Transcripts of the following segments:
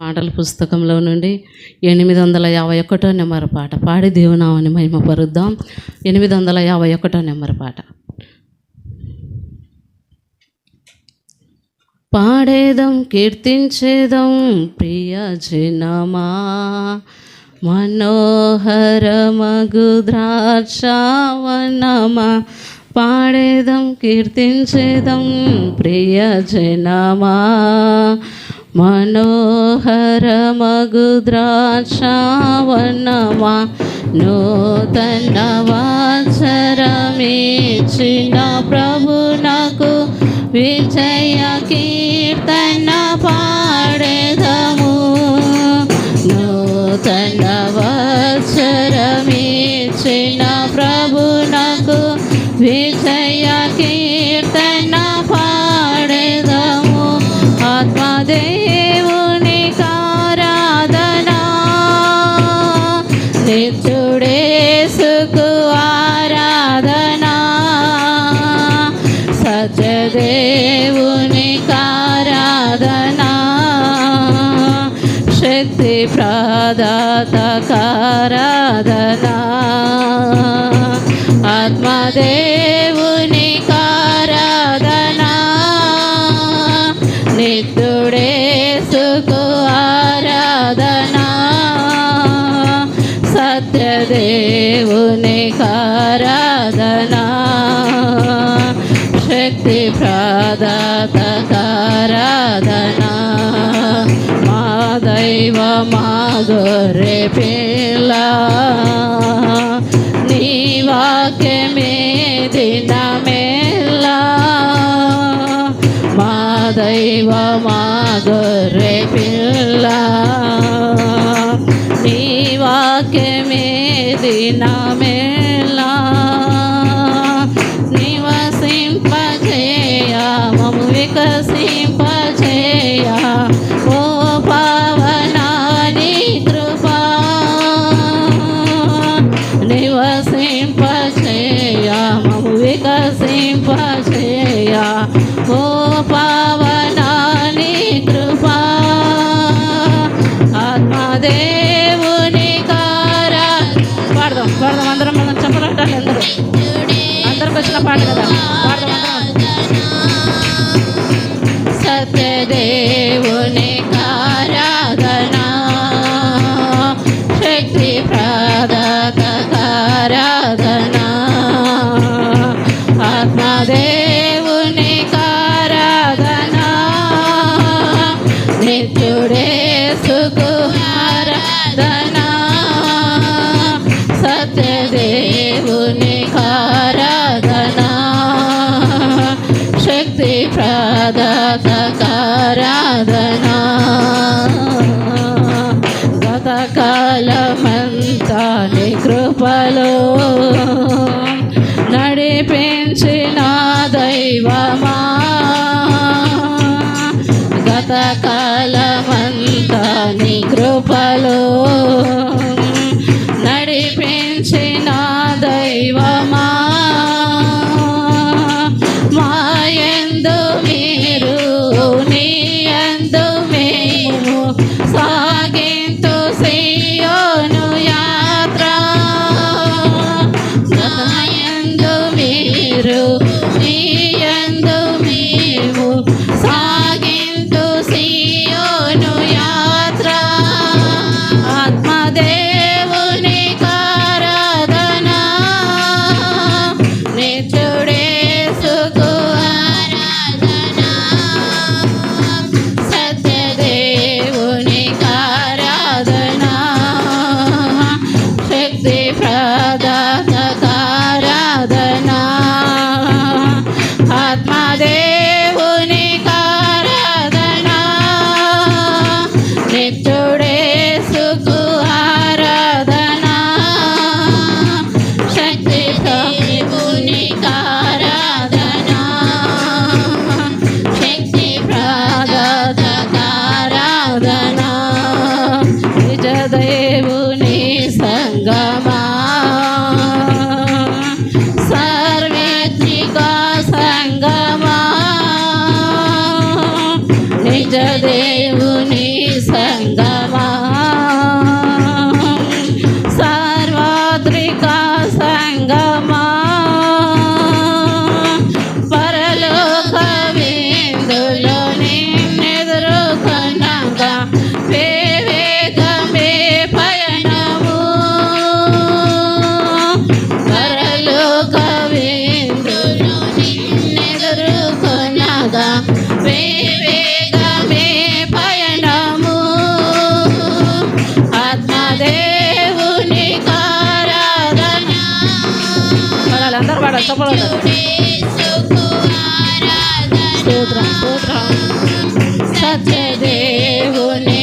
పాటల పుస్తకంలో నుండి ఎనిమిది వందల యాభై ఒకటో నెంబర్ పాట. పాడి దేవునామని మహిమ పరుద్దాం ఎనిమిది వందల యాభై ఒకటో నెంబర్ పాట. పాడేదం కీర్తించేదం ప్రియ జనమా. మనోహరమగు ద్రాక్షావనమా. పాడేదం కీర్తించేదం ప్రియ జనమా. మనోహరమగు ద్రాక్షావనమా నూతన వాచరమిచ్చిన ప్రభునకు విజయ కీర్తన పాడేదము. నూతన వత్సరమిచ్చిన ప్రభునకు విజయ కీర్తన శక్తి ప్రదాత కారాధనా. ఆత్మదేవుని కారాధనా ఆరాధనా. సత్యదేవుని కారాధనా. శక్తి గొర్రె పిల్ల నీ వాక్యమే దినమేలా మా దైవ మా గొర్రె పిల్ల నీ వాక్యమే దినమేలా నివసింపజేయ మము వికసింపజేయ. నిత్యుడే సుకుహారాధనా సత్యదేవుని కారాధనా శక్తి ప్రదాత కారాధనా గతకాలమంతా నీ కృపలో నీ కృపలో enggak. దేవుని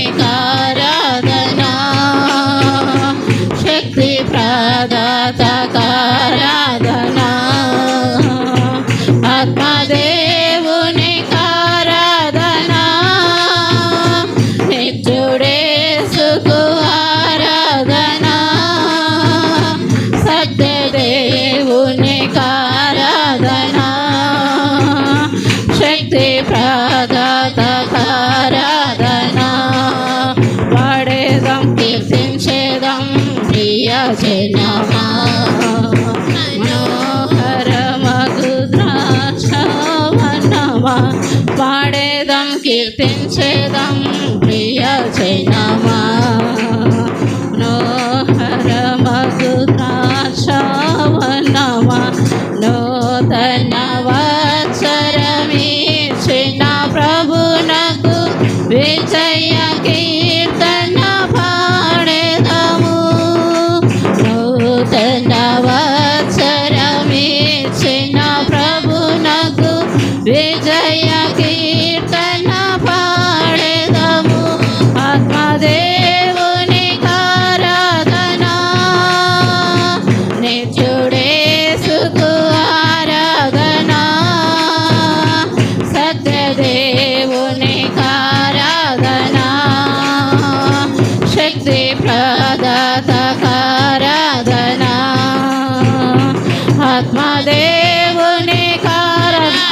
కీర్తించేదం ప్రియజనమా మనోహరమగుద్రాక్షవనమా పాడేదం కీర్తించేదం ప్రియజనమా మెచ్చుడేసుకు ఆరాధన. సత్యదేవుని కారాధన. శక్తి ప్రదాత కారాధన. ఆత్మదేవుని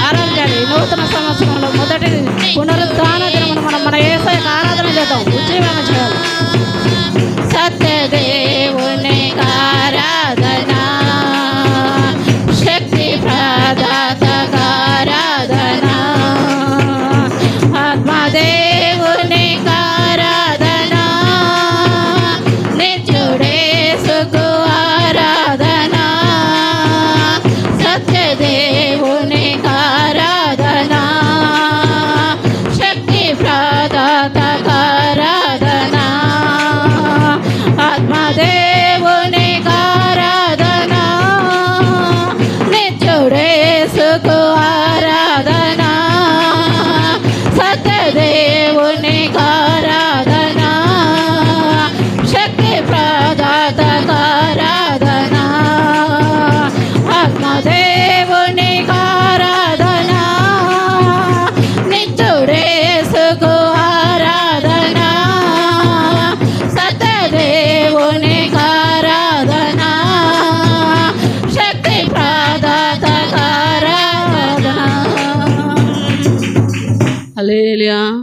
ఆరాధించాలి. నూతన సంవత్సరంలో మొదటి పునరుద్ధాన దినమును మనం మన ఏసై ఆరాధన సత్యదేవుని కార Hallelujah